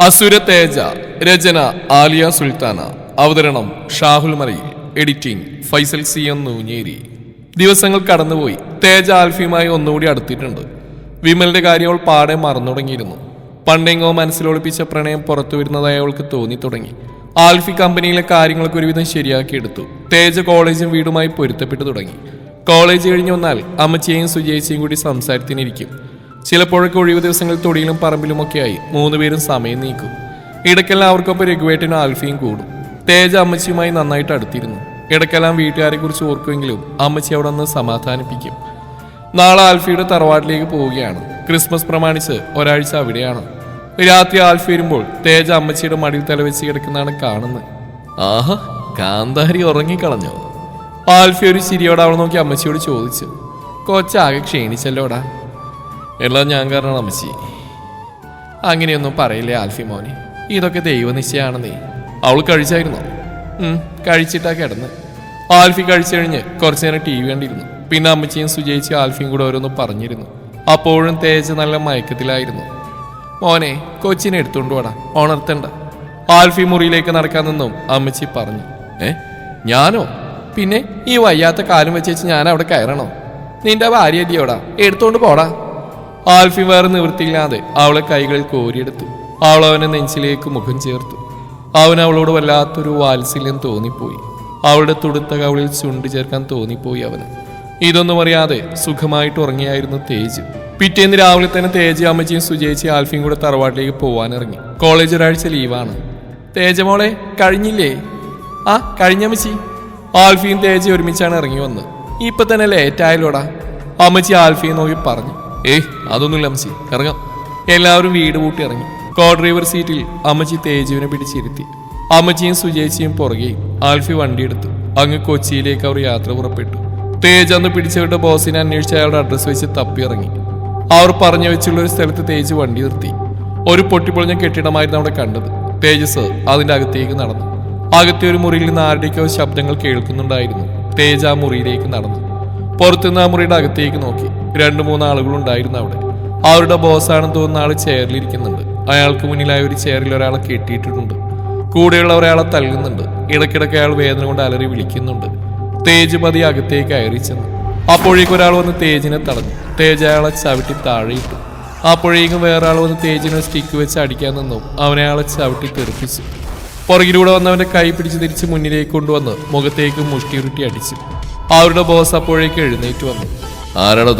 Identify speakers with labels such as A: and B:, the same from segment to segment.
A: അസുര തേജ രചന ആലിയ സുൽത്താന. അവതരണം Shahul Marayil. Editing Faisal C M Noonjeri. ദിവസങ്ങൾ കടന്നുപോയി. തേജ ആൽഫിയുമായി ഒന്നുകൂടി അടുത്തിട്ടുണ്ട്. വിമലിന്റെ കാര്യം അവൾ പാടെ മറന്നു തുടങ്ങിയിരുന്നു പണ്ടെങ്ങോ മനസ്സിലൊളിപ്പിച്ച പ്രണയം പുറത്തു വരുന്നതായി അവൾക്ക് തോന്നി തുടങ്ങി. ആൽഫി കമ്പനിയിലെ കാര്യങ്ങളൊക്കെ ഒരുവിധം ശരിയാക്കിയെടുത്തു തേജ കോളേജും വീടുമായി പൊരുത്തപ്പെട്ടു തുടങ്ങി. കോളേജ് കഴിഞ്ഞു വന്നാൽ അമ്മച്ചിയെയും സുജയിച്ചയും കൂടി സംസാരത്തിനിരിക്കും ചിലപ്പോഴൊക്കെ ഒഴിവ് ദിവസങ്ങൾ തൊടിയിലും പറമ്പിലുമൊക്കെയായി മൂന്നുപേരും സമയം നീക്കും. ഇടയ്ക്കെല്ലാം അവർക്കൊപ്പം രഘുവേട്ടനും ആൽഫിയും കൂടും. തേജ അമ്മച്ചിയുമായി നന്നായിട്ട് അടുത്തിരുന്നു. ഇടയ്ക്കെല്ലാം വീട്ടുകാരെ കുറിച്ച് ഓർക്കുമെങ്കിലും അമ്മച്ചി അവിടെ നിന്ന് സമാധാനിപ്പിക്കും. നാളെ ആൽഫിയുടെ തറവാട്ടിലേക്ക് പോവുകയാണ്. ക്രിസ്മസ് പ്രമാണിച്ച് ഒരാഴ്ച അവിടെയാണ്. രാത്രി ആൽഫി വരുമ്പോൾ തേജ അമ്മച്ചിയുടെ മടിയിൽ തലവെച്ച് കിടക്കുന്നതാണ് കാണുന്നത്. ആഹാ കാന്താരി ഉറങ്ങിക്കളഞ്ഞോ? ആൽഫി ഒരു ചിരിയോടെ അവൾ നോക്കി അമ്മച്ചിയോട് ചോദിച്ചു. കൊച്ചാകെ ക്ഷീണിച്ചല്ലോടാ? എല്ലാം ഞാൻ കാരണം അമ്മച്ചി അങ്ങനെയൊന്നും പറയില്ലേ ആൽഫി മോനെ? ഇതൊക്കെ ദൈവനിശ്ചയാണെന്നേ അവൾ കഴിച്ചായിരുന്നു? കഴിച്ചിട്ടാ കിടന്ന്. ആൽഫി കഴിച്ചു കഴിഞ്ഞ് കുറച്ചു നേരം ടി വി കണ്ടിരുന്നു. പിന്നെ അമ്മച്ചിയും സുജയിച്ച് ആൽഫിയും കൂടെ ഓരോന്ന് പറഞ്ഞിരുന്നു. അപ്പോഴും തേജ് നല്ല മയക്കത്തിലായിരുന്നു. മോനെ കൊച്ചിനെ എടുത്തുകൊണ്ട് പോടാ ഉണർത്തണ്ട. ആൽഫി മുറിയിലേക്ക് നടക്കാൻ നിന്നും അമ്മച്ചി പറഞ്ഞു. ഏ ഞാനോ? പിന്നെ ഈ വയ്യാത്ത കാലം വെച്ചേച്ച് ഞാൻ അവിടെ കയറണോ? നിന്റെ ഭാര്യ അല്ലയോടാ എടുത്തോണ്ട് പോടാ. ആൽഫി വേറെ നിവൃത്തിയില്ലാതെ അവളെ കൈകളിൽ കോരിയെടുത്തു. അവൾ അവനെ നെഞ്ചിലേക്ക് മുഖം ചേർത്തു. അവൻ അവളോട് വല്ലാത്തൊരു വാത്സല്യം തോന്നിപ്പോയി. അവളുടെ തുടുത്ത കവളിൽ ചുണ്ടു ചേർക്കാൻ തോന്നിപ്പോയി അവന്. ഇതൊന്നും അറിയാതെ സുഖമായിട്ട് ഉറങ്ങിയായിരുന്നു തേജ്. പിറ്റേന്ന് രാവിലെ തന്നെ തേജ് അമ്മച്ചിയും സുജയിച്ച് ആൽഫിയും കൂടെ തറവാട്ടിലേക്ക് പോവാനിറങ്ങി. കോളേജ് ഒരാഴ്ച ലീവാണ്. തേജമോളെ കഴിഞ്ഞില്ലേ? ആ കഴിഞ്ഞമ്മച്ചി ആൽഫിയും തേജ് ഒരുമിച്ചാണ് ഇറങ്ങി വന്നത്. ഇപ്പൊ തന്നെ ലേറ്റായാലോടാ അമ്മച്ചി ആൽഫിയെ നോക്കി പറഞ്ഞു. ഏയ് അതൊന്നുമില്ല അമ്മച്ചി. ഇറങ്ങാം എല്ലാവരും വീട് പൂട്ടി ഇറങ്ങി. കോ ഡ്രൈവർ സീറ്റിൽ അമ്മച്ചി തേജുവിനെ പിടിച്ചിരുത്തി അമ്മച്ചിയും സുജേച്ചിയും പുറകെ ആൽഫി വണ്ടിയെടുത്തു അങ്ങ് കൊച്ചിയിലേക്ക് അവർ യാത്ര പുറപ്പെട്ടു. തേജ് അന്ന് പിടിച്ചവരുടെ ബോസിനെ അന്വേഷിച്ച് അയാളുടെ അഡ്രസ്സ് വെച്ച് തപ്പിയിറങ്ങി അവർ പറഞ്ഞു വെച്ചുള്ള ഒരു സ്ഥലത്ത് തേജ് വണ്ടി നിർത്തി. ഒരു പൊട്ടിപ്പൊളിഞ്ഞ കെട്ടിടമായിരുന്നു അവിടെ കണ്ടത്. തേജസ് അതിന്റെ അകത്തേക്ക് നടന്നു. അകത്തെ ഒരു മുറിയിൽ നിന്ന് ആരുടെയൊക്കെ ശബ്ദങ്ങൾ കേൾക്കുന്നുണ്ടായിരുന്നു. തേജ് ആ മുറിയിലേക്ക് നടന്നു. പുറത്തുനിന്ന് ആ മുറിയുടെ അകത്തേക്ക് നോക്കി. രണ്ടു മൂന്ന് ആളുകളുണ്ടായിരുന്നു അവിടെ. അവരുടെ ബോസാണെന്ന് തോന്നുന്ന ആൾ ചെയറിലിരിക്കുന്നുണ്ട് അയാൾക്ക് മുന്നിലായി ഒരു ചെയറിൽ ഒരാളെ കെട്ടിയിട്ടിട്ടുണ്ട്. കൂടെയുള്ള ഒരാളെ തല്ലുന്നുണ്ട്. ഇടയ്ക്കിടയ്ക്ക് അയാൾ വേദന കൊണ്ട് അലറി വിളിക്കുന്നുണ്ട്. തേജ് പതി അകത്തേക്ക് അയറി ചെന്നു. അപ്പോഴേക്കും ഒരാൾ വന്ന് തേജിനെ തടഞ്ഞു. തേജ് അയാളെ ചവിട്ടി താഴെയിട്ടു. അപ്പോഴേക്കും വേറെ ആൾ വന്ന് തേജിനെ സ്റ്റിക്ക് വെച്ച് അടിക്കാൻ നിന്നു. അവനെ അയാളെ ചവിട്ടി തെറിപ്പിച്ചു. പുറകിലൂടെ വന്നവന്റെ കൈ പിടിച്ച് തിരിച്ച് മുന്നിലേക്ക് കൊണ്ടുവന്ന് മുഖത്തേക്ക് മുഷ്ടിയുരുട്ടി അടിച്ചു. അവരുടെ ബോസ് അപ്പോഴേക്ക് എഴുന്നേറ്റ് വന്നു. ആരാടോ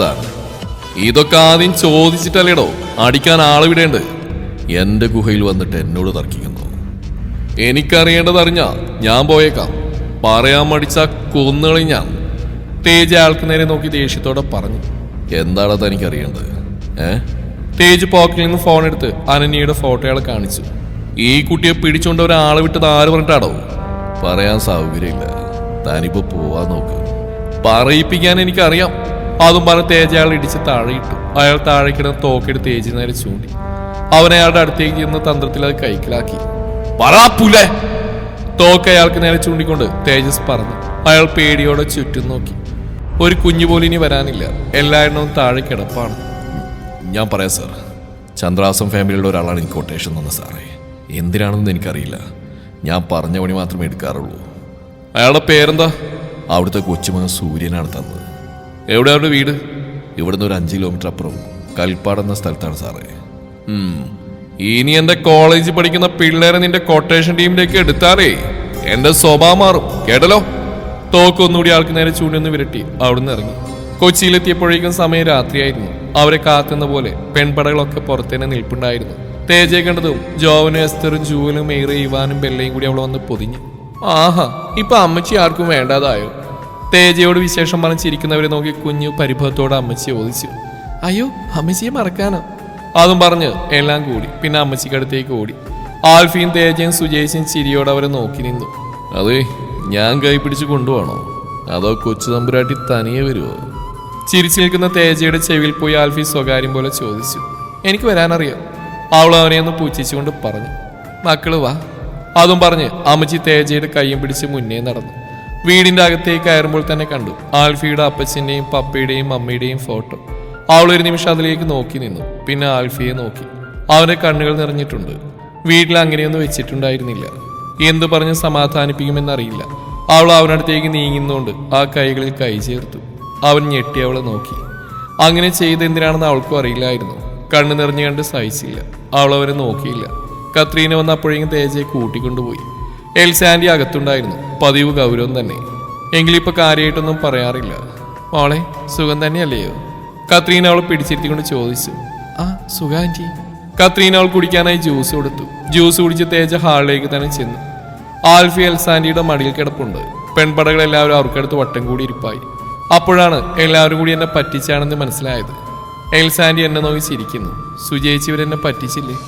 A: ഇതൊക്കെ ആദ്യം ചോദിച്ചിട്ടല്ലേടോ? അടിക്കാൻ ആളിവിടേണ്ട്. എന്റെ ഗുഹയിൽ വന്നിട്ട് എന്നോട് തർക്കിക്കുന്നു. എനിക്കറിയേണ്ടത് അറിഞ്ഞാ ഞാൻ പോയേക്കാം. പറയാൻ മടിച്ച കൊന്നുകളി ഞാൻ തേജ് അയാൾക്ക് നേരെ നോക്കി ദേഷ്യത്തോടെ പറഞ്ഞു. എന്താണ് തനിക്ക് അറിയേണ്ടത് ഏ? തേജ് പോക്കറ്റിൽ നിന്ന് ഫോൺ എടുത്ത് അനന്യയുടെ ഫോട്ടോകളെ കാണിച്ചു. ഈ കുട്ടിയെ പിടിച്ചുകൊണ്ട് ഒരാളെ വിട്ടത് ആര് പറഞ്ഞിട്ടാടോ? പറയാൻ സൗകര്യമില്ല. താനിപ്പോ പോവാൻ നോക്ക്. പറയിപ്പിക്കാൻ എനിക്കറിയാം. അതും പറഞ്ഞ് തേജ് അയാൾ ഇടിച്ച് താഴെയിട്ടു. അയാൾ താഴേക്കിടന്ന് തോക്കെടുത്ത് തേജ് നേരെ ചൂണ്ടി. അവൻ അയാളുടെ അടുത്തേക്ക് ചെന്ന് തന്ത്രത്തിൽ അത് കൈക്കലാക്കി. പറാപ്പൂലേ തോക്ക് അയാൾക്ക് നേരെ ചൂണ്ടിക്കൊണ്ട് തേജസ് പറഞ്ഞു അയാൾ പേടിയോടെ ചുറ്റും നോക്കി. ഒരു കുഞ്ഞു പോലും ഇനി വരാനില്ല. എല്ലാ എണ്ണവും താഴെ കിടപ്പാണ്. ഞാൻ പറയാം സാർ. ചന്ദ്രാസം ഫാമിലിയുടെ ഒരാളാണ് എനിക്ക് കൊട്ടേഷൻ തന്നത് സാറേ. എന്തിനാണെന്ന് എനിക്കറിയില്ല. ഞാൻ പറഞ്ഞ പണി മാത്രമേ എടുക്കാറുള്ളൂ. അയാളുടെ പേരെന്താ? അവിടുത്തെ കൊച്ചുമകൻ സൂര്യനാണ് തന്നത്. എവിടെ അവരുടെ വീട്? ഇവിടുന്ന് ഒരു അഞ്ച് കിലോമീറ്റർ അപ്പുറം കൽപ്പാട് എന്ന സ്ഥലത്താണ് സാറേ. ഇനി എന്റെ കോളേജിൽ പഠിക്കുന്ന പിള്ളേരെ നിന്റെ കൊട്ടേഷൻ ടീമിലേക്ക് എടുത്താറേ എന്റെ സ്വഭാവം മാറും. കേട്ടല്ലോ? തോക്ക് ഒന്നുകൂടി ആൾക്ക് നേരെ ചൂണ്ടിന്ന് വിരട്ടി അവിടുന്ന് ഇറങ്ങി. കൊച്ചിയിലെത്തിയപ്പോഴേക്കും സമയം രാത്രിയായിരുന്നു. അവരെ കാത്തുന്ന പോലെ പെൺപടകളൊക്കെ പുറത്തേനെ നിൽപ്പുണ്ടായിരുന്നു. തേജയെ കണ്ടതും ജോവനും എസ്തറും ജൂവലും മേറും ഇവാനും ബെല്ലയും കൂടി അവൾ വന്ന് പൊതിഞ്ഞു. ആഹാ ഇപ്പൊ അമ്മച്ചി ആർക്കും വേണ്ടാതായോ? തേജയോട് വിശേഷം പറഞ്ഞിരിക്കുന്നവരെ നോക്കി കുഞ്ഞു പരിഭവത്തോടെ അമ്മച്ചി ചോദിച്ചു. അയ്യോ അമ്മച്ചിയെ മറക്കാനോ? അതും പറഞ്ഞ് എല്ലാം കൂടി. പിന്നെ അമ്മച്ചിക്ക് അടുത്തേക്ക് ഓടി. ആൽഫിയും തേജയും സുജേഷും ചിരിയോട് അവരെ നോക്കി നിന്നു. അതെ ഞാൻ കൈ പിടിച്ച് കൊണ്ടുപോകണോ? അതോ കൊച്ചു തമ്പുരാട്ടി തനിയെ വരുമോ ചിരിച്ചു നിൽക്കുന്ന തേജയുടെ ചെവിയിൽ പോയി ആൽഫി സ്വകാര്യം പോലെ ചോദിച്ചു. എനിക്ക് വരാനറിയാം? അവൾ അവനെ ഒന്ന് പൂച്ചിച്ചുകൊണ്ട് പറഞ്ഞു. മക്കൾ വാ. അതും പറഞ്ഞ് അമ്മച്ചി തേജയുടെ കൈയും പിടിച്ച് മുന്നേ നടന്നു. വീടിന്റെ അകത്തേക്ക് കയറുമ്പോൾ തന്നെ കണ്ടു ആൽഫിയുടെ അപ്പച്ചന്റെയും പപ്പയുടെയും അമ്മയുടെയും ഫോട്ടോ. അവൾ ഒരു നിമിഷം അതിലേക്ക് നോക്കി നിന്നു. പിന്നെ ആൽഫിയെ നോക്കി. അവന്റെ കണ്ണുകൾ നിറഞ്ഞിട്ടുണ്ട്. വീട്ടിൽ അങ്ങനെയൊന്നും വെച്ചിട്ടുണ്ടായിരുന്നില്ല. എന്തു പറഞ്ഞ് സമാധാനിപ്പിക്കുമെന്നറിയില്ല. അവൾ അവനടുത്തേക്ക് നീങ്ങുന്നോണ്ട് ആ കൈകളിൽ കൈ ചേർത്തു. അവൻ ഞെട്ടി അവളെ നോക്കി. അങ്ങനെ ചെയ്തെന്തിനാണെന്ന് അവൾക്കും അറിയില്ലായിരുന്നു. കണ്ണു നിറഞ്ഞു കണ്ട് സഹിച്ചില്ല. അവൾ അവരെ നോക്കിയില്ല. കത്രീന വന്ന് അപ്പോഴേക്കും തേജയെ കൂട്ടിക്കൊണ്ടുപോയി. എൽസാൻഡി അകത്തുണ്ടായിരുന്നു. പതിവ് ഗൗരവം തന്നെ. എങ്കിലിപ്പോ കാര്യമായിട്ടൊന്നും പറയാറില്ല. മോളെ സുഖം തന്നെയല്ലയോ? കത്രീന അവൾ പിടിച്ചിരുത്തിക്കൊണ്ട് ചോദിച്ചു. ആ സുഖ ആന്റി കത്രീന അവൾ കുടിക്കാനായി ജ്യൂസ് കൊടുത്തു. ജ്യൂസ് കുടിച്ച് തേജ ഹാളിലേക്ക് തന്നെ ചെന്നു. ആൽഫി എൽസാൻഡിയുടെ മടിയിൽ കിടപ്പുണ്ട്. പെൺപടകൾ എല്ലാവരും അവർക്കടുത്ത് വട്ടം കൂടി ഇരിപ്പായി. അപ്പോഴാണ് എല്ലാവരും കൂടി എന്നെ പറ്റിച്ചാണെന്ന് മനസ്സിലായത്. എൽസാൻഡി എന്നെ നോക്കി ചിരിക്കുന്നു. സുജയിച്ചവരെന്നെ പറ്റിച്ചില്ലേ?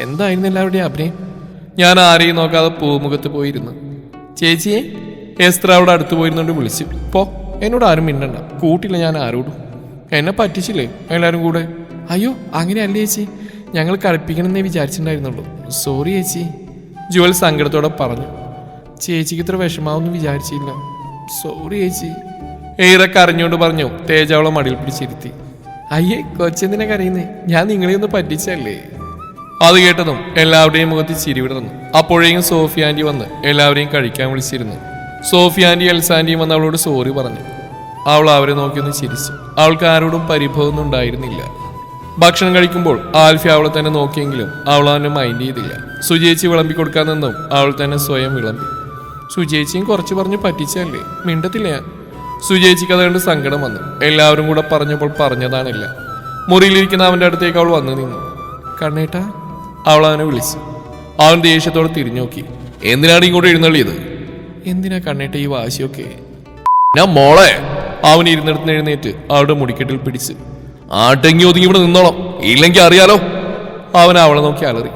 A: എന്തായിരുന്നു എല്ലാവരുടെയും അഭിനയം? ഞാൻ ആരെയും നോക്കാതെ പൂമുഖത്ത് പോയിരുന്നു. ചേച്ചിയെ എസ്ത്ര അവിടെ അടുത്ത് പോയിരുന്നോണ്ട് വിളിച്ചു. പോ എന്നോട് ആരും മിണ്ടണ്ട. കൂട്ടില്ല ഞാൻ ആരോടും. എന്നെ പറ്റിച്ചില്ലേ എല്ലാവരും കൂടെ? അയ്യോ അങ്ങനെയല്ലേ ചേച്ചി. ഞങ്ങൾ കളിപ്പിക്കണമെന്നേ വിചാരിച്ചിട്ടുണ്ടായിരുന്നുള്ളൂ. സോറി ചേച്ചി. ജുവൽ സങ്കടത്തോടെ പറഞ്ഞു. ചേച്ചിക്ക് ഇത്ര വിഷമാവൊന്നും വിചാരിച്ചില്ല. സോറി ചേച്ചി. ഏറെ കരഞ്ഞുകൊണ്ട് പറഞ്ഞു. തേജാവളം മടിയിൽ പിടിച്ചിരുത്തി. അയ്യേ കൊച്ചെന്തിനാ കരയുന്നേ? ഞാൻ നിങ്ങളെ പറ്റിച്ചല്ലേ? അത് കേട്ടതും എല്ലാവരുടെയും മുഖത്ത് ചിരി വിടർന്നു അപ്പോഴേക്കും സോഫി ആന്റി വന്ന് എല്ലാവരെയും കഴിക്കാൻ വിളിച്ചിരുന്നു. സോഫി ആന്റി എൽസാന്റിയും വന്ന് അവളോട് സോറി പറഞ്ഞു. അവൾ അവരെ നോക്കിയൊന്ന് ചിരിച്ചു. അവൾക്ക് ആരോടും പരിഭവമൊന്നും ഉണ്ടായിരുന്നില്ല. ഭക്ഷണം കഴിക്കുമ്പോൾ ആൽഫി അവളെ തന്നെ നോക്കിയെങ്കിലും അവൾ അവനെ മൈൻഡ് ചെയ്തില്ല. സുജേച്ചി വിളമ്പി കൊടുക്കാൻ നിന്നും അവൾ തന്നെ സ്വയം വിളമ്പി. സുജേച്ചിയും കുറച്ച് പറഞ്ഞ് പറ്റിച്ചല്ലേ മിണ്ടത്തില്ല ഞാൻ. സുചേച്ചിക്ക് അതുകൊണ്ട് സങ്കടം വന്നു. എല്ലാവരും കൂടെ പറഞ്ഞപ്പോൾ പറഞ്ഞതാണില്ല. മുറിയിലിരിക്കുന്ന അവന്റെ അടുത്തേക്ക് അവൾ വന്നു നിന്നു. കണ്ണേട്ടാ അവൾ അവനെ വിളിച്ചു. അവൻ ദേഷ്യത്തോടെ തിരിഞ്ഞു നോക്കി. എന്തിനാണ് ഇങ്ങോട്ട് എഴുന്നള്ളിയത്? എന്തിനാ കണ്ണിട്ട് ഈ വാശിയൊക്കെ? ഞാൻ മോളെ. അവൻ ഇരുന്നിടത്ത് എഴുന്നേറ്റ് അവളുടെ മുടിക്കെട്ടിൽ പിടിച്ച് ആട്ടെങ്കി ഒതുങ്ങി ഇവിടെ നിന്നോളാം. ഇല്ലെങ്കിൽ അറിയാലോ. അവൻ അവളെ നോക്കി അലറി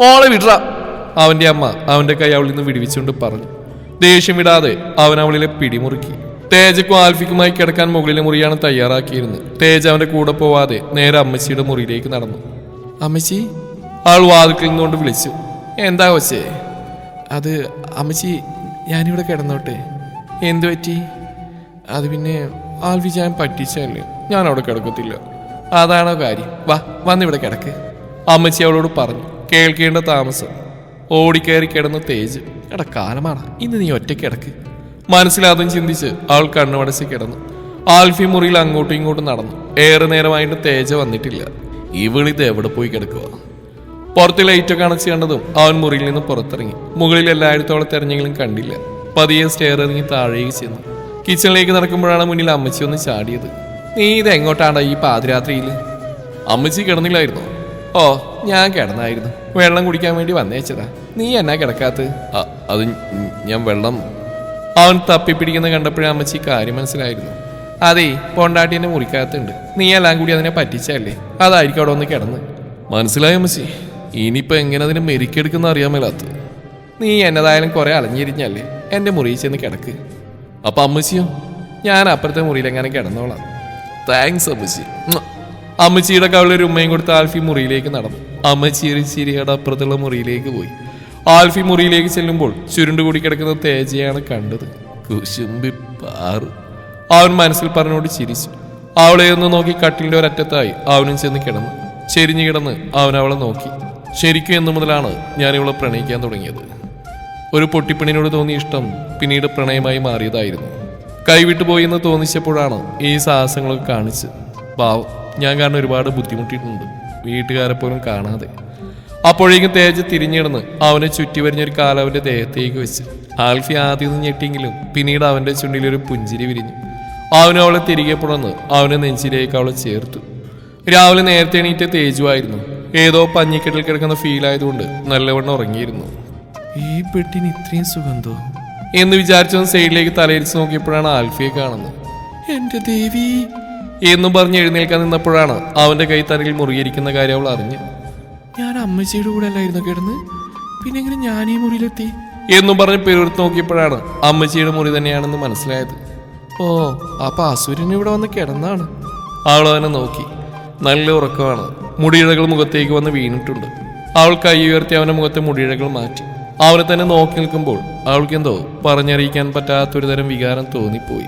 A: മോളെ വിടറ അവന്റെ അമ്മ അവന്റെ കൈ അവളിൽ നിന്ന് വിടിവിച്ചുകൊണ്ട് പറഞ്ഞു. ദേഷ്യം വിടാതെ അവൻ അവളിലെ പിടിമുറുക്കി. തേജക്കും ആൽഫിക്കുമായി കിടക്കാൻ മുകളിലെ മുറിയാണ് തയ്യാറാക്കിയിരുന്നത്. തേജ് അവന്റെ കൂടെ പോവാതെ നേരെ അമ്മച്ചിയുടെ മുറിയിലേക്ക് നടന്നു. അമ്മച്ചി അവൾ വാതിൽക്കിൽ നിന്നുകൊണ്ട് വിളിച്ചു. എന്താ കൊച്ചേ? അത് അമ്മച്ചി ഞാനിവിടെ കിടന്നോട്ടെ. എന്തു പറ്റി? അത് പിന്നെ ആൾ വിചാരം പറ്റിച്ചല്ലേ ഞാൻ അവിടെ കിടക്കത്തില്ല. അതാണോ കാര്യം. വാ വന്നിവിടെ കിടക്ക്. അമ്മച്ചി അവളോട് പറഞ്ഞു കേൾക്കേണ്ട താമസം. ഓടിക്കയറി കിടന്ന് തേജ് എടാ കാലമാണ് ഇന്ന് നീ ഒറ്റയ്ക്ക് കിടക്ക്. മനസ്സിലാതും ചിന്തിച്ച് അവൾ കണ്ണുമടച്ച് കിടന്നു. ആൽഫി മുറിയിൽ അങ്ങോട്ടും ഇങ്ങോട്ടും നടന്നു. ഏറെ നേരമായിട്ട് തേജ വന്നിട്ടില്ല. ഇവളിത് എവിടെ പോയി കിടക്കുക പുറത്ത് ലൈറ്റൊക്കെ അണച്ച് കണ്ടതും അവൻ മുറിയിൽ നിന്ന് പുറത്തിറങ്ങി. മുകളിൽ എല്ലായിടത്തോളം തെരഞ്ഞെങ്കിലും കണ്ടില്ല. പതിയെ സ്റ്റെയർ ഇറങ്ങി താഴേക്ക് ചെന്നു. കിച്ചണിലേക്ക് നടക്കുമ്പോഴാണ് മുന്നിൽ അമ്മച്ചി ഒന്ന് ചാടിയത്. നീ ഇത് എങ്ങോട്ടാണ് ഈ പാതിരാത്രിയിൽ അമ്മച്ചി കിടന്നില്ലായിരുന്നോ? ഓ ഞാൻ കിടന്നായിരുന്നു. വെള്ളം കുടിക്കാൻ വേണ്ടി വന്നേച്ചതാ. നീ എന്നാ കിടക്കാത്ത? അത് ഞാൻ വെള്ളം അവൻ തപ്പിപ്പിടിക്കുന്ന കണ്ടപ്പോഴേ അമ്മച്ചി കാര്യം മനസ്സിലായിരുന്നു. അതെ പൊണ്ടാട്ടി എന്നെ മുറിക്കകത്തുണ്ട്. നീ എല്ലാം കൂടി അതിനെ പറ്റിച്ചല്ലേ അതായിരിക്കും അവിടെ ഒന്ന് കിടന്ന്. മനസ്സിലായി അമ്മച്ചി. ഇനിയിപ്പോ എങ്ങനെ അതിനെ മെരുക്കെടുക്കുന്ന അറിയാൻ മേലാത്ത. നീ എന്നതായാലും കുറെ അലഞ്ഞിരിഞ്ഞല്ലേ? എന്റെ മുറിയിൽ ചെന്ന് കിടക്ക്. അപ്പൊ അമ്മച്ചിയോ? ഞാൻ അപ്പുറത്തെ മുറിയിൽ എങ്ങനെ കിടന്നോളാം. താങ്ക്സ് അമ്മച്ചി. അമ്മച്ചിയുടെ ഒരു ഉമ്മയും കൊടുത്ത് ആൽഫി മുറിയിലേക്ക് നടന്നു. അമ്മച്ചി ഒരു ചിരിയുടെ അപ്പുറത്തുള്ള മുറിയിലേക്ക് പോയി. ആൽഫി മുറിയിലേക്ക് ചെല്ലുമ്പോൾ ചുരുണ്ടുകൂടി കിടക്കുന്ന തേജയാണ് കണ്ടത്. കുശുമ്പി പാറ്. അവൻ മനസ്സിൽ പറഞ്ഞോട് ചിരിച്ചു. അവളെ ഒന്ന് നോക്കി കട്ടിലിന്റെ ഒരറ്റത്തായി അവനും ചെന്ന് കിടന്നു. ചെരിഞ്ഞു കിടന്ന് അവൻ അവളെ നോക്കി. ശരിക്കും എന്നു മുതലാണ് ഞാൻ ഇവളെ പ്രണയിക്കാൻ തുടങ്ങിയത്. ഒരു പൊട്ടിപ്പണിനോട് തോന്നിയ ഇഷ്ടം പിന്നീട് പ്രണയമായി മാറിയതായിരുന്നു. കൈവിട്ടു പോയി എന്ന് തോന്നിച്ചപ്പോഴാണ് ഈ സാഹസങ്ങളൊക്കെ കാണിച്ച്. പാവം ഞാൻ കാരണം ഒരുപാട് ബുദ്ധിമുട്ടിയിട്ടുണ്ട്. വീട്ടുകാരെ പോലും കാണാതെ. അപ്പോഴേക്കും തേജ് തിരിഞ്ഞിടന്ന് അവനെ ചുറ്റി വരിഞ്ഞൊരു കാലം അവന്റെ ദേഹത്തേക്ക് വെച്ച്. ആൽഫി ആദ്യം ഞെട്ടിയെങ്കിലും പിന്നീട് അവന്റെ ചുണ്ടിൽ ഒരു പുഞ്ചിരി വിരിഞ്ഞു. അവനും അവളെ തിരികെ പുറന്ന് അവനെ നെഞ്ചിലേക്ക് അവളെ ചേർത്തു. രാവിലെ നേരത്തെ എണീറ്റ തേജുവായിരുന്നു. ഏതോ പഞ്ഞിക്കെട്ടിൽ കിടക്കുന്ന ഫീൽ ആയതുകൊണ്ട് നല്ലവണ്ണം ഉറങ്ങിയിരുന്നു. ഈ പെട്ടിന് ഇത്രയും സുഗന്ധോ എന്ന് വിചാരിച്ചവൻ സൈഡിലേക്ക് തലയിരിച്ച് നോക്കിയപ്പോഴാണ് ആൽഫിയെ കാണുന്നത്. എന്റെ ദേവി. എന്നും പറഞ്ഞ് എഴുന്നേൽക്കാൻ നിന്നപ്പോഴാണ് അവന്റെ കൈ തലയിൽ മുറിയിരിക്കുന്ന കാര്യം അവൾ അറിഞ്ഞ്. ഞാൻ അമ്മച്ചിയുടെ കൂടെ അല്ലായിരുന്നു കിടന്ന്? പിന്നെ എങ്ങനെ ഞാൻ ഈ മുറിയിലെത്തി? എന്നും പറഞ്ഞ് പെരുത്ത് നോക്കിയപ്പോഴാണ് അമ്മച്ചിയുടെ മുറി തന്നെയാണെന്ന് മനസ്സിലായത്. ഓ അപ്പൊ അസുരൻ ഇവിടെ വന്ന് കിടന്നാണ്. അവൾ അവനെ നോക്കി. നല്ല ഉറക്കമാണ്. മുടിയിഴകൾ മുഖത്തേക്ക് വന്ന് വീണിട്ടുണ്ട്. അവൾ കൈ ഉയർത്തി അവന്റെ മുഖത്തെ മുടിയിഴകൾ മാറ്റി. അവനെ തന്നെ നോക്കി നിൽക്കുമ്പോൾ അവൾക്കെന്തോ പറഞ്ഞറിയിക്കാൻ പറ്റാത്തൊരു തരം വികാരം തോന്നിപ്പോയി.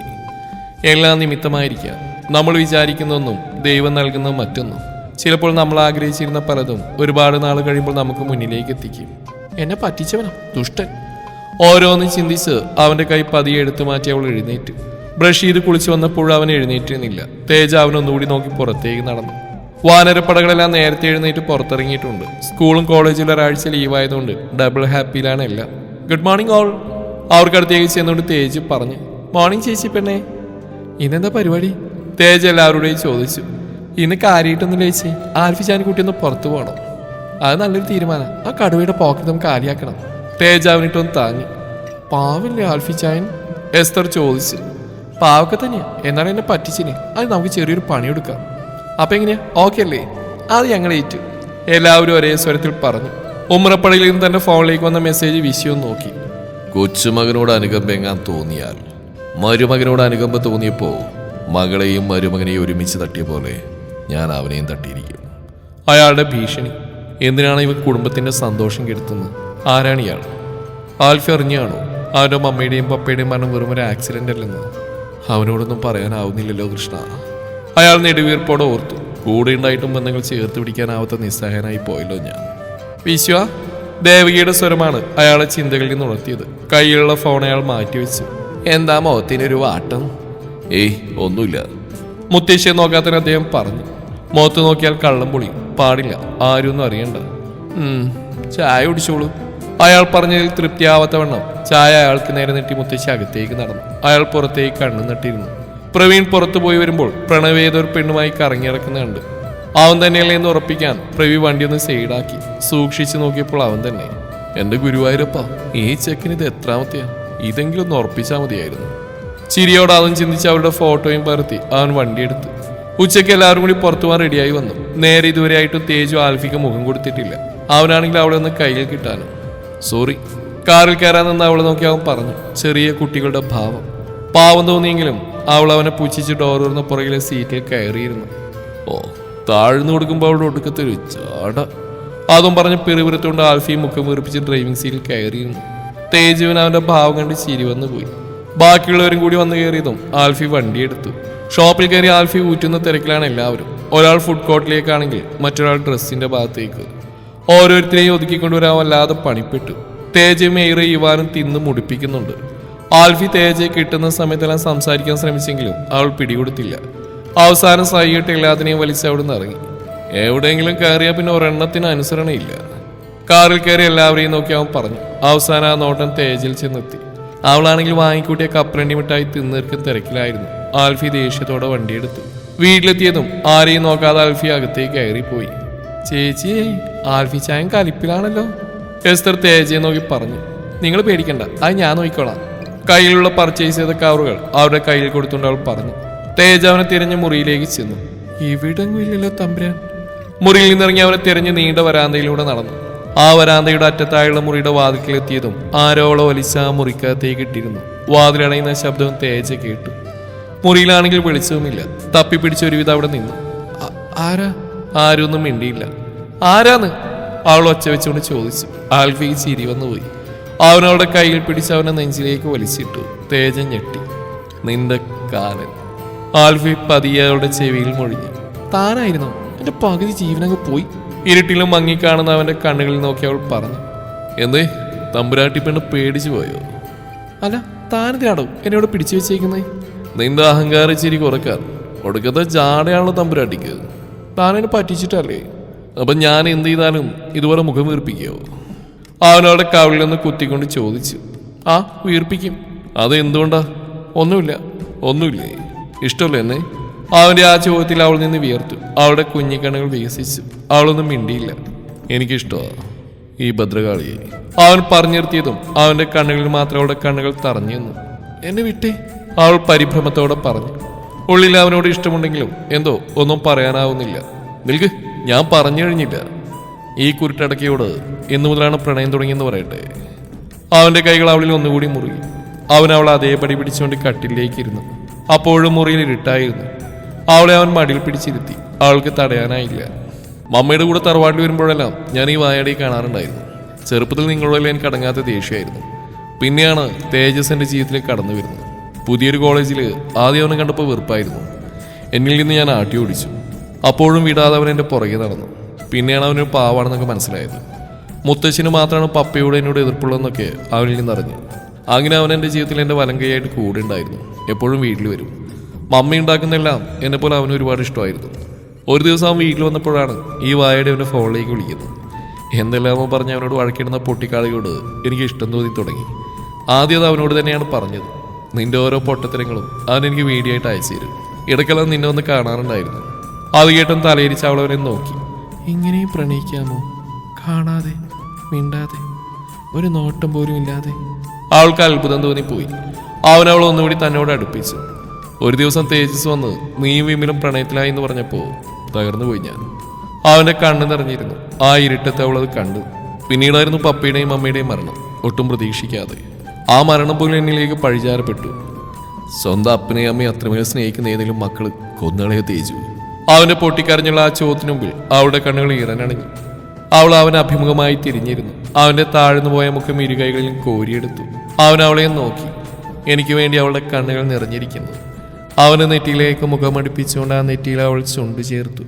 A: എല്ലാം നിമിത്തമായിരിക്കാം. നമ്മൾ വിചാരിക്കുന്ന ഒന്നും ദൈവം നൽകുന്ന മറ്റൊന്നും. ചിലപ്പോൾ നമ്മൾ ആഗ്രഹിച്ചിരുന്ന പലതും ഒരുപാട് നാൾ കഴിയുമ്പോൾ നമുക്ക് മുന്നിലേക്ക് എത്തിക്കും. എന്നെ പറ്റിച്ചവനാ ദുഷ്ടൻ. ഓരോന്നും ചിന്തിച്ച് അവന്റെ കൈ പതിയെ എടുത്തു മാറ്റി അവൾ എഴുന്നേറ്റ്. ബ്രഷ് ചെയ്ത് കുളിച്ചു വന്നപ്പോൾ അവൻ എഴുന്നേറ്റിരുന്നില്ല. തേജ അവനൊന്നുകൂടി നോക്കി പുറത്തേക്ക് നടന്നു. വാനരപ്പടകളെല്ലാം നേരത്തെ എഴുന്നേറ്റ് പുറത്തിറങ്ങിയിട്ടുണ്ട്. സ്കൂളും കോളേജിലും ഒരാഴ്ച ലീവായതുകൊണ്ട് ഡബിൾ ഹാപ്പിയിലാണ് എല്ലാം. ഗുഡ് മോർണിംഗ് ഓൾ അവർക്കടുത്തേക്ക് ചെന്നുകൊണ്ട് തേജ് പറഞ്ഞു മോർണിംഗ് ചേച്ചി പെണ്ണെ. ഇന്നെന്താ പരിപാടി? തേജ് എല്ലാവരോടെയും ചോദിച്ചു ഇന്ന് കാര്യമായിട്ടൊന്നും ചേച്ചി. ആൽഫി ചാനിക്കുട്ടി ഒന്ന് പുറത്തു പോകണം അത് നല്ലൊരു തീരുമാനം. ആ കടുവയുടെ പോക്കറ്റ് നമുക്ക് കാലിയാക്കണം. തേജ് അവനിട്ടൊന്ന് താങ്ങി. പാവില്ലേ ആൽഫി ചായൻ എസ്തർ ചോദിച്ചു. പാവൊക്കെ തന്നെയാ. എന്നാലും എന്നെ പറ്റിച്ചിനെ. അത് നമുക്ക് ചെറിയൊരു പണിയെടുക്കാം. അപ്പൊ എങ്ങനെയാ? ഓക്കെ അല്ലേ? അത് ഞങ്ങൾ ഏറ്റു. എല്ലാവരും ഒരേ സ്വരത്തിൽ പറഞ്ഞു. ഉമ്മറപ്പടിയിൽ നിന്ന് തന്റെ ഫോണിലേക്ക് വന്ന മെസ്സേജ് വിഷയം നോക്കി.
B: കൊച്ചുമകനോട് അനുകമ്പ എങ്ങാൻ തോന്നിയാൽ? മരുമകനോട് അനുകമ്പ തോന്നിയപ്പോ മകളെയും മരുമകനെയും ഒരുമിച്ച് തട്ടിയ പോലെ ഞാൻ അവനെയും തട്ടിയിരിക്കും
A: അയാളുടെ ഭീഷണി. എന്തിനാണ് ഇവ കുടുംബത്തിന്റെ സന്തോഷം കെടുത്തുന്നത്? ആരാണ് ഇയാൾ? ആൽഫി അറിഞ്ഞാണോ? അവന്റെ മമ്മയുടെയും പപ്പയുടെയും മരണം വെറും ഒരു ആക്സിഡന്റ് അല്ലെന്ന്? അവനോടൊന്നും പറയാനാവുന്നില്ലല്ലോ കൃഷ്ണ. അയാൾ നെടുവീർപ്പോടെ ഓർത്തു. കൂടെ ഉണ്ടായിട്ടും ബന്ധങ്ങൾ ചേർത്ത് പിടിക്കാനാവാത്ത നിസ്സഹായനായി പോയല്ലോ ഞാൻ. വിശ്വ ദേവകിയുടെ സ്വരമാണ് അയാളെ ചിന്തകളിൽ നിന്ന് ഉണർത്തിയത്. കയ്യിലുള്ള ഫോൺ അയാൾ മാറ്റിവെച്ചു. എന്താ മുഖത്തിനൊരു വാട്ടം?
B: ഏയ് ഒന്നുമില്ല.
A: മുത്തശ്ശിയെ നോക്കാത്തതിന് അദ്ദേഹം പറഞ്ഞു. മുഖത്ത് നോക്കിയാൽ കള്ളം പൊളി. പാടില്ല ആരും അറിയണ്ട. ചായ കുടിച്ചോളൂ. അയാൾ പറഞ്ഞതിൽ തൃപ്തിയാവാത്തവണ്ണം ചായ അയാൾക്ക് നേരെ നീട്ടി മുത്തശ്ശി അകത്തേക്ക് നടന്നു. അയാൾ പുറത്തേക്ക് കണ്ണു നട്ടിരുന്നു പ്രവീൺ പുറത്തു പോയി വരുമ്പോൾ പ്രണവ് ഏതൊരു പെണ്ണുമായി കറങ്ങിയിറക്കുന്ന കണ്ട് അവൻ തന്നെയല്ലേ എന്ന് ഉറപ്പിക്കാൻ പ്രവി വണ്ടി ഒന്ന് സൈഡാക്കി സൂക്ഷിച്ചു നോക്കിയപ്പോൾ അവൻ തന്നെ എന്റെ ഗുരുവായൂരപ്പ ഈ ചെക്കിന് ഇത് എത്രാമത്തെയാ? ഇതെങ്കിലും ഒന്ന് ഉറപ്പിച്ചാൽ മതിയായിരുന്നു. ചിരിയോട് അവൻ ചിന്തിച്ച് അവരുടെ ഫോട്ടോയും പകർത്തി അവൻ വണ്ടിയെടുത്ത് ഉച്ചയ്ക്ക് എല്ലാവരും കൂടി പുറത്തു പോകാൻ റെഡിയായി വന്നു. നേരെ ഇതുവരെയായിട്ടും തേജു ആൽഫിക്ക് മുഖം കൊടുത്തിട്ടില്ല. അവനാണെങ്കിൽ അവളെ ഒന്ന് കയ്യിൽ കിട്ടാനും. സോറി. കാറിൽ കയറാൻ നിന്ന് അവളെ നോക്കി അവൻ പറഞ്ഞു ചെറിയ കുട്ടികളുടെ ഭാവം. പാവം തോന്നിയെങ്കിലും അവൾ അവനെ പുച്ഛിച്ച് ഡോർ തുറന്ന് പുറകിലെ സീറ്റിൽ കയറിയിരുന്നു. ഓ താഴ്ന്നു കൊടുക്കുമ്പോൾ അവളുടെ ഒടുക്കത്തിൽ ചാട അതും പറഞ്ഞ് പിറുപിറുത്തുകൊണ്ട് ആൽഫി മുഖം വീർപ്പിച്ച് ഡ്രൈവിംഗ് സീറ്റിൽ കയറിയിരുന്നു. തേജുവിന് അവന്റെ ഭാവം കണ്ട് ചിരി വന്നു പോയി. ബാക്കിയുള്ളവരും കൂടി വന്നു കയറിയതും ആൽഫി വണ്ടിയെടുത്തു ഷോപ്പിൽ കയറി ആൽഫി ഊറ്റുന്ന തിരക്കിലാണ് എല്ലാവരും. ഒരാൾ ഫുഡ് കോർട്ടിലേക്കാണെങ്കിൽ മറ്റൊരാൾ ഡ്രസ്സിന്റെ ഭാഗത്തേക്ക്. ഓരോരുത്തരെയും ഒതുക്കിക്കൊണ്ടുവരാൻ വല്ലാതെ പണിപ്പെട്ടു. തേജയും ഏറെ ഇവാനും തിന്ന് മുടിപ്പിക്കുന്നുണ്ട്. ആൽഫി തേജയെ കിട്ടുന്ന സമയത്തെല്ലാം സംസാരിക്കാൻ ശ്രമിച്ചെങ്കിലും അവൾ പിടികൊടുത്തില്ല. അവസാനം സൈകിട്ട് എല്ലാത്തിനെയും വലിച്ച് നിന്ന് ഇറങ്ങി. എവിടെയെങ്കിലും കയറിയാൽ പിന്നെ ഒരെണ്ണത്തിന് അനുസരണയില്ല. കാറിൽ കയറി എല്ലാവരെയും നോക്കി അവൻ പറഞ്ഞു. അവസാനം ആ നോട്ടം തേജിൽ ചെന്നെത്തി. അവളാണെങ്കിൽ വാങ്ങിക്കൂട്ടിയ കപ്പലണ്ടി മിഠായി തിന്നീർക്കും തിരക്കിലായിരുന്നു. ആൽഫി ദേഷ്യത്തോടെ വണ്ടിയെടുത്തു. വീട്ടിലെത്തിയതും ആരെയും നോക്കാതെ ആൽഫി അകത്തേക്ക് കയറിപ്പോയി. ചേച്ചി ആൽഫി ചായം കലിപ്പിലാണല്ലോ? എസ്തർ തേജയെ നോക്കി പറഞ്ഞു. നിങ്ങൾ പേടിക്കണ്ട അത് ഞാൻ നോക്കിക്കോളാം. കയ്യിലുള്ള പർച്ചേസ് ചെയ്ത കവറുകൾ അവരുടെ കയ്യിൽ കൊടുത്തുകൊണ്ട് അവൾ പറഞ്ഞു തേജ അവനെ തിരഞ്ഞ് മുറിയിലേക്ക് ചെന്നു. ഇവിടെങ്ങും ഇല്ലല്ലോ തമ്പുരാൻ. മുറിയിൽ നിന്നിറങ്ങി അവനെ തിരഞ്ഞ് നീണ്ട വരാന്തയിലൂടെ നടന്നു. ആ വരാന്തയുടെ അറ്റത്തായുള്ള മുറിയുടെ വാതിൽക്കിലെത്തിയതും ആരോളം വലിച്ച ആ മുറിക്കകത്തേക്ക് ഇട്ടിരുന്നു. വാതിലടയുന്ന ശബ്ദവും തേജ കേട്ടു. മുറിയിലാണെങ്കിൽ വെളിച്ചവുമില്ല. തപ്പിപ്പിടിച്ച ഒരുവിധം അവിടെ നിന്നു. "ആ- ആരാ? ആരൊന്നും മിണ്ടിയില്ല. ആരാന്ന്? അവൾ ഒച്ച വെച്ചുകൊണ്ട് ചോദിച്ചു. ആൽഫി ചിരി വന്നുപോയി അവൻ അവളുടെ കയ്യിൽ പിടിച്ച് അവനെ നെഞ്ചിലേക്ക് വലിച്ചിട്ടു. തേജ ഞെട്ടി. നിന്റെ കാലൻ. ആൽഫി പതിയെ അവളുടെ ചെവിയിൽ മൊഴിഞ്ഞു. താനായിരുന്നു. എന്റെ പകുതി ജീവനങ്ങ് പോയി. ഇരുട്ടിലും മങ്ങിക്കാണുന്ന അവന്റെ കണ്ണുകളിൽ നോക്കി അവൾ പറഞ്ഞു. എന്തേ തമ്പുരാട്ടി പെണ്ണ് പേടിച്ചു പോയോ? അല്ല താനെന്തിനാടോ എന്നോട് പിടിച്ചു വെച്ചേക്കുന്നേ? നിന്റെ അഹങ്കാര ചിരി കുറയ്ക്കാൻ ഒടുക്കത്തെ ജാടയാണല്ലോ തമ്പുരാട്ടിക്ക്. താനെന്നെ പറ്റിച്ചിട്ടല്ലേ? അപ്പൊ ഞാൻ എന്ത് ചെയ്താലും ഇതുപോലെ മുഖം വീർപ്പിക്കോ അവനവിടെ കവിളിൽ നിന്ന് കുത്തിക്കൊണ്ട് ചോദിച്ചു ആ ഉയർപ്പിക്കും. അത് എന്തുകൊണ്ടാ? ഒന്നുമില്ല ഒന്നുമില്ലേ? ഇഷ്ടമല്ലേ എന്നെ? അവന്റെ ആ ചോദ്യത്തിൽ അവൾ നിന്ന് വിയർത്തു. അവളുടെ കുഞ്ഞിക്കണ്ണുകൾ വികസിച്ചു. അവളൊന്നും മിണ്ടിയില്ല. എനിക്കിഷ്ടമാ ഈ ഭദ്രകാളിയെ അവൻ പറഞ്ഞു നിർത്തിയതും അവന്റെ കണ്ണുകളിൽ മാത്രം അവളുടെ കണ്ണുകൾ തറഞ്ഞു നിന്നു. എന്നെ വിട്ടേ അവൾ പരിഭ്രമത്തോടെ പറഞ്ഞു. ഉള്ളിൽ അവനോട് ഇഷ്ടമുണ്ടെങ്കിലും എന്തോ ഒന്നും പറയാനാവുന്നില്ല. നിൽക്ക് ഞാൻ പറഞ്ഞു കഴിഞ്ഞില്ല. ഈ കുരുട്ടടക്കിയോട് എന്നു മുതലാണ് പ്രണയം തുടങ്ങിയെന്ന് പറയട്ടെ. അവന്റെ കൈകൾ അവളിൽ ഒന്നുകൂടി മുറുകി. അവൻ അവളെ അതേപടി പിടിച്ചുകൊണ്ട് കട്ടിലേക്ക് ഇരുന്നു അപ്പോഴും മുറിയിൽ ഇരുട്ടായിരുന്നു. അവളെ അവൻ മടിയിൽ പിടിച്ചിരുത്തി. അവൾക്ക് തടയാനായില്ല. മമ്മയുടെ കൂടെ തറവാട്ടിൽ വരുമ്പോഴെല്ലാം ഞാൻ ഈ വായടി കാണാറുണ്ടായിരുന്നു. ചെറുപ്പത്തിൽ നിങ്ങളോടെല്ലാം എനിക്ക് അടങ്ങാത്ത ദേഷ്യമായിരുന്നു. പിന്നെയാണ് തേജസ് എന്റെ ജീവിതത്തിലേക്ക് കടന്നു വരുന്നത്. പുതിയൊരു കോളേജിൽ ആദ്യം അവനെ കണ്ടപ്പോൾ വെറുപ്പായിരുന്നു. എന്നിൽ നിന്ന് ഞാൻ ആട്ടി ഓടിച്ചു അപ്പോഴും വിടാതെ അവൻ എന്റെ പുറകെ നടന്നു. പിന്നെയാണ് അവനൊരു പാവാണെന്നൊക്കെ മനസ്സിലായത്. മുത്തശ്ശിന് മാത്രമാണ് പപ്പയോട് എന്നോട് എതിർപ്പുള്ളതെന്നൊക്കെ അവനിൽ നിന്നറിഞ്ഞു അങ്ങനെ അവൻ എന്റെ ജീവിതത്തിൽ എന്റെ വലം കൈയായിട്ട് കൂടെ ഉണ്ടായിരുന്നു എപ്പോഴും വീട്ടിൽ വരും. മമ്മി ഉണ്ടാക്കുന്നെല്ലാം എന്നെപ്പോലെ പോലെ അവന് ഒരുപാട് ഇഷ്ടമായിരുന്നു. ഒരു ദിവസം അവൻ വീട്ടിൽ വന്നപ്പോഴാണ് ഈ വായയുടെ അവന്റെ ഫോണിലേക്ക് വിളിക്കുന്നത്. എന്തെല്ലാമോ പറഞ്ഞ് അവനോട് വഴക്കിടുന്ന പൊട്ടിക്കാളിയോട് എനിക്ക് ഇഷ്ടം തോന്നി തുടങ്ങി. ആദ്യം അത് അവനോട് തന്നെയാണ് പറഞ്ഞത്. നിന്റെ ഓരോ പൊട്ടത്തരങ്ങളും അവൻ എനിക്ക് വീഡിയോ ആയിട്ട് അയച്ചു തരും ഇടയ്ക്കെല്ലാം നിന്നെ ഒന്ന് കാണാറുണ്ടായിരുന്നു. അത് കേട്ടും തലയിരിച്ച് അവളവനെ നോക്കി. ഇങ്ങനെയും പ്രണയിക്കാമോ? കാണാതെ മിണ്ടാതെ ഒരു നോട്ടം പോലും ഇല്ലാതെ. അവൾക്ക് അത്ഭുതം തോന്നിപ്പോയി. അവൻ അവൾ ഒന്നുകൂടി തന്നോട് അടുപ്പിച്ചു. ഒരു ദിവസം തേജസ് വന്ന് നീയും വിമിലും പ്രണയത്തിലായി എന്ന് പറഞ്ഞപ്പോൾ തകർന്നു പോയി ഞാൻ. അവന്റെ കണ്ണ് നിറഞ്ഞിരുന്നു. ആ ഇരുട്ടത്തെ അവൾ അത് കണ്ടു. പിന്നീടായിരുന്നു പപ്പയുടെയും അമ്മയുടെയും മരണം. ഒട്ടും പ്രതീക്ഷിക്കാതെ. ആ മരണം പോലും എന്നിലേക്ക് പഴിചാരപ്പെട്ടു. സ്വന്തം അപ്പനെയും അമ്മയും അത്രമേൽ സ്നേഹിക്കുന്ന ഏതെങ്കിലും മക്കൾ കൊന്നളയോ തേച്ചു അവന്റെ പൊട്ടിക്കരഞ്ഞുള്ള ആ ചോദ്യത്തിന് മുമ്പിൽ അവളുടെ കണ്ണുകൾ ഈറനണിഞ്ഞു. അവൾ അവനെ അഭിമുഖമായി തിരിഞ്ഞിരുന്നു. അവന്റെ താഴ്ന്നു പോയ മുഖം ഇരുകൈകളിലും കോരിയെടുത്തു. അവൻ അവളെ നോക്കി. എനിക്ക് വേണ്ടി അവളുടെ കണ്ണുകൾ നിറഞ്ഞിരിക്കുന്നു. അവന് നെറ്റിയിലേക്ക് മുഖമടുപ്പിച്ചുകൊണ്ട് ആ നെറ്റിയിൽ അവൾ ചുണ്ടു ചേർത്തു.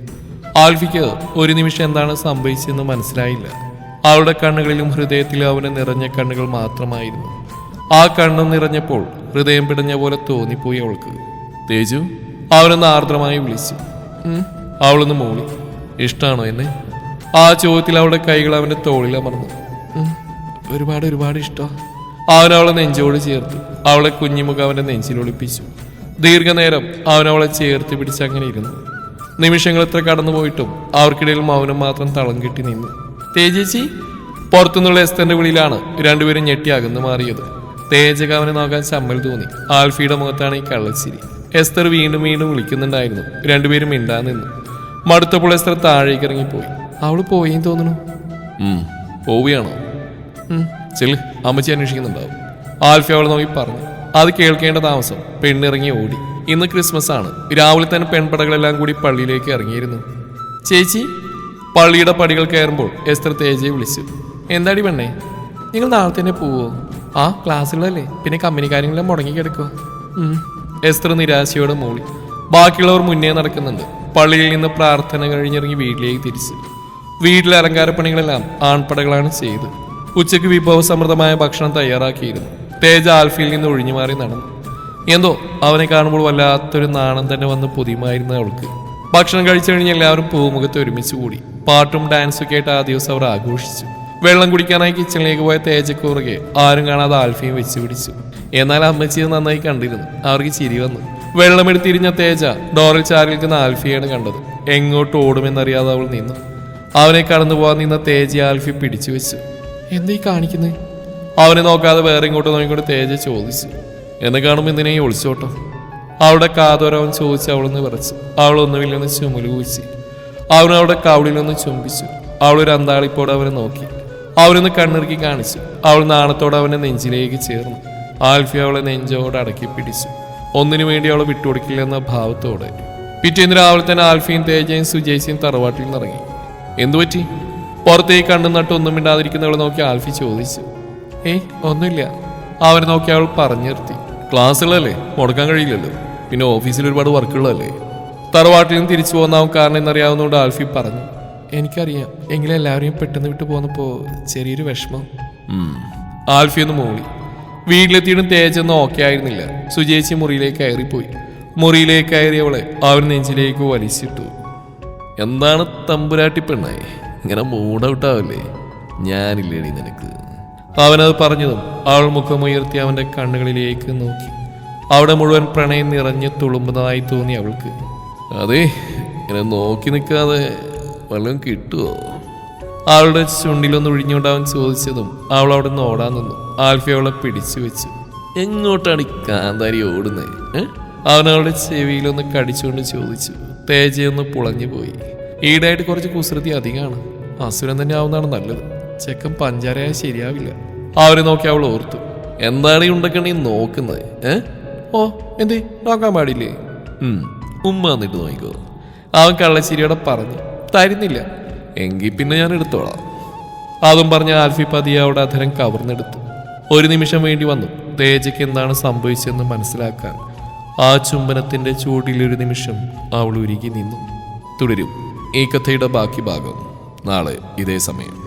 A: ആൽഫിക്ക് ഒരു നിമിഷം എന്താണ് സംഭവിച്ചതെന്ന് മനസ്സിലായില്ല. അവളുടെ കണ്ണുകളിലും ഹൃദയത്തിലും അവന് നിറഞ്ഞ കണ്ണുകൾ മാത്രമായിരുന്നു. ആ കണ്ണും നിറഞ്ഞപ്പോൾ ഹൃദയം പിടഞ്ഞ പോലെ തോന്നിപ്പോയി അവൾക്ക്. തേജു? അവനൊന്ന് ആർദ്രമായി വിളിച്ചു. അവളൊന്ന് മൂളി. ഇഷ്ടാണോ എന്നെ? ആ ചോദ്യത്തിൽ അവളുടെ കൈകൾ അവന്റെ തോളിൽ അമർന്നു. ഒരുപാട് ഒരുപാട് ഇഷ്ടം. അവൻ അവളെ നെഞ്ചോട് ചേർത്തു. അവളെ കുഞ്ഞിമുഖം അവന്റെ നെഞ്ചിൽ ഒളിപ്പിച്ചു. ദീർഘനേരം അവൻ അവളെ ചേർത്ത് പിടിച്ച് അങ്ങനെ ഇരുന്നു. നിമിഷങ്ങൾ എത്ര കടന്നുപോയിട്ടും അവർക്കിടയിൽ മൗനം മാത്രം തളം കെട്ടി നിന്നു. തേജേച്ചി? പുറത്തുനിന്നുള്ള എസ്തന്റെ വിളിയിലാണ് രണ്ടുപേരും ഞെട്ടി അകന്നു മാറിയത്. തേജക അവനെ നോക്കാൻ ചമ്മൽ തോന്നി. ആൽഫിയുടെ മുഖത്താണ് ഈ കള്ളച്ചിരി. എസ്തർ വീണ്ടും വീണ്ടും വിളിക്കുന്നുണ്ടായിരുന്നു. രണ്ടുപേരും മിണ്ടാ നിന്നു. മടുത്തപ്പോൾ എസ്തർ താഴേക്ക് ഇറങ്ങിപ്പോയി. അവൾ പോയി തോന്നുന്നു. പോവുകയാണോ? ചെല്ല് അമ്മച്ചി അന്വേഷിക്കുന്നുണ്ടാവും. ആൽഫി അവൾ നോക്കി പറഞ്ഞു. അത് കേൾക്കേണ്ട താമസം. പെണ്ണിറങ്ങി ഓടി. ഇന്ന് ക്രിസ്മസ് ആണ്. രാവിലെ തന്നെ പെൺപടകളെല്ലാം കൂടി പള്ളിയിലേക്ക് ഇറങ്ങിയിരുന്നു. ചേച്ചി? പള്ളിയുടെ പടികൾ കയറുമ്പോൾ എസ്തർ തേജയെ വിളിച്ചു. എന്താടി പെണ്ണേ? നിങ്ങൾ നാളെ തന്നെ പോവോ? ആ ക്ലാസ്സുകളല്ലേ പിന്നെ കമ്പനി കാര്യങ്ങളെല്ലാം മുടങ്ങി കിടക്കുക എസ്തർ നിരാശയോടെ മൂളി. ബാക്കിയുള്ളവർ മുന്നേ നടക്കുന്നുണ്ട്. പള്ളിയിൽ നിന്ന് പ്രാർത്ഥന കഴിഞ്ഞിറങ്ങി വീട്ടിലേക്ക് തിരിച്ച്. വീട്ടിലെ അലങ്കാരപ്പണികളെല്ലാം ആൺപടകളാണ് ചെയ്ത്. ഉച്ചയ്ക്ക് വിഭവസമൃദ്ധമായ ഭക്ഷണം തയ്യാറാക്കിയിരുന്നു. തേജ ആൽഫിയിൽ നിന്ന് ഒഴിഞ്ഞു മാറി നടന്നു. എന്തോ അവനെ കാണുമ്പോൾ വല്ലാത്തൊരു നാണം തന്നെ വന്ന് പൊതിയുമായിരുന്നു അവൾക്ക്. ഭക്ഷണം കഴിച്ചു കഴിഞ്ഞ് എല്ലാവരും പൂമുഖത്ത് ഒരുമിച്ച് കൂടി. പാട്ടും ഡാൻസും ഒക്കെ ആയിട്ട് ആ ദിവസം അവർ ആഘോഷിച്ചു. വെള്ളം കുടിക്കാനായി കിച്ചണിലേക്ക് പോയ തേജക്കൂറുകെ ആരും കാണാതെ ആൽഫിയും വെച്ച് പിടിച്ചു. എന്നാൽ അമ്മച്ചിയെ നന്നായി കണ്ടിരുന്നു. അവർക്ക് ചിരി വന്നു. വെള്ളമെടുത്തിരിഞ്ഞ തേജ ഡോറിൽ ചാരി ആൽഫിയാണ് കണ്ടത്. എങ്ങോട്ട് ഓടുമെന്നറിയാതെ അവൾ നിന്നു. അവനെ കടന്നു പോകാൻ നിന്ന തേജ ആൽഫി പിടിച്ചു വെച്ചു. എന്തീ കാണിക്കുന്നത് അവനെ നോക്കാതെ വേറെ ഇങ്ങോട്ട് നോക്കിക്കൊണ്ട് തേജ ചോദിച്ചു. എന്നെ കാണുമ്പോൾ ഇതിനെ ഒളിച്ചോട്ടോ അവളുടെ കാതോരവൻ ചോദിച്ച് അവളൊന്ന് വിറച്ചു. അവളൊന്നുമില്ലെന്ന് ചുമലു കുഴിച്ച്. അവനവളുടെ കവിളിലൊന്ന് ചുംബിച്ചു. അവളൊരു അന്താളിപ്പോടെ അവനെ നോക്കി. അവനൊന്ന് കണ്ണിറുക്കി കാണിച്ചു. അവൾ നാണത്തോടെ അവനെ നെഞ്ചിലേക്ക് ചേർന്നു. ആൽഫി അവളെ നെഞ്ചോട് അടക്കി പിടിച്ചു. ഒന്നിനു വേണ്ടി അവളെ വിട്ടുകൊടുക്കില്ലെന്ന ഭാവത്തോടെ. പിറ്റേന്ന് രാവിലെ തന്നെ ആൽഫിയും തേജയും സുജേച്ചിയും തറവാട്ടിൽ നിന്നിറങ്ങി എന്തുപറ്റി പുറത്തേക്ക് കണ്ണു നട്ട് ഒന്നും നോക്കി ആൽഫി ചോദിച്ചു. ഏയ് ഒന്നുമില്ല. അവരെ നോക്കി അവൾ പറഞ്ഞു നിർത്തി. ക്ലാസ്സുകളല്ലേ? മുടക്കാൻ കഴിയില്ലല്ലോ. പിന്നെ ഓഫീസിൽ ഒരുപാട് വർക്കുകളല്ലേ തറവാട്ടിൽ നിന്ന് തിരിച്ചു പോകുന്ന കാരണം എന്നറിയാവുന്നതുകൊണ്ട് ആൽഫി പറഞ്ഞു. എനിക്കറിയാം. എങ്കിലും എല്ലാവരെയും പെട്ടെന്ന് വിട്ടു പോന്നപ്പോ ചെറിയൊരു വിഷമം. ആൽഫി ഒന്ന് മൂളി. വീട്ടിലെത്തിയിട്ടും തേജൊന്നും ഓക്കെ ആയിരുന്നില്ല. സുജേച്ചി മുറിയിലേക്ക് കയറിപ്പോയി. മുറിയിലേക്ക് കയറിയവളെ അവൻ നെഞ്ചിലേക്ക് വലിച്ചിട്ടു. എന്താണ് തമ്പുരാട്ടി പെണ്ണായി? ഇങ്ങനെ മൂഡ് ഔട്ട് ആവല്ലേ? ഞാനില്ലേടി നിനക്ക്. അവനത് പറഞ്ഞതും അവൾ മുഖമുയർത്തി അവന്റെ കണ്ണുകളിലേക്ക് നോക്കി. അവിടെ മുഴുവൻ പ്രണയം നിറഞ്ഞ് തുളുമ്പുന്നതായി തോന്നി അവൾക്ക്. അതെ ഇങ്ങനെ നോക്കി നിൽക്കാതെ വല്ലതും കിട്ടുമോ അവളുടെ ചുണ്ടിലൊന്ന് ഒഴിഞ്ഞുകൊണ്ട് ചോദിച്ചതും അവൾ അവിടെ നിന്ന് ഓടാൻ നിന്നു. ആൽഫി അവളെ പിടിച്ചു വെച്ചു. എങ്ങോട്ടാണ് കാന്താരി ഓടുന്നത് അവൻ അവളുടെ ചെവിയിലൊന്ന് കടിച്ചുകൊണ്ട് ചോദിച്ചു. തേജയൊന്ന് പുളഞ്ഞു പോയി. ഈടായിട്ട് കുറച്ച് കുസൃതി അധികമാണ്. അസുരൻ തന്നെ ആവുന്നതാണ് നല്ലത്. ചെക്കൻ പഞ്ചാരയായ ശരിയാവില്ല. അവരെ നോക്കി അവൾ ഓർത്തു. എന്താണ് ഈ ഉണ്ടക്കണ്ണി നോക്കുന്നത് ഏ? ഓ എന്തേ? നോക്കാൻ പാടില്ലേ? ഉമ്മ എന്നിട്ട് നോക്കിക്കോ. അവൻ കള്ളശ്ശേരിയോടെ പറഞ്ഞു. തരുന്നില്ല എങ്കിൽ പിന്നെ ഞാൻ എടുത്തോളാം. അതും പറഞ്ഞ ആൽഫി പതിയെ അവിടെ അധരം കവർന്നെടുത്തു. ഒരു നിമിഷം വേണ്ടി വന്നു. തേജയ്ക്ക് എന്താണ് സംഭവിച്ചതെന്ന് മനസ്സിലാക്കാൻ ആ ചുംബനത്തിന്റെ ചൂടിലൊരു നിമിഷം അവൾ ഉരുകി നിന്നു. തുടരും. ഈ കഥയുടെ ബാക്കി ഭാഗം നാളെ ഇതേ സമയം.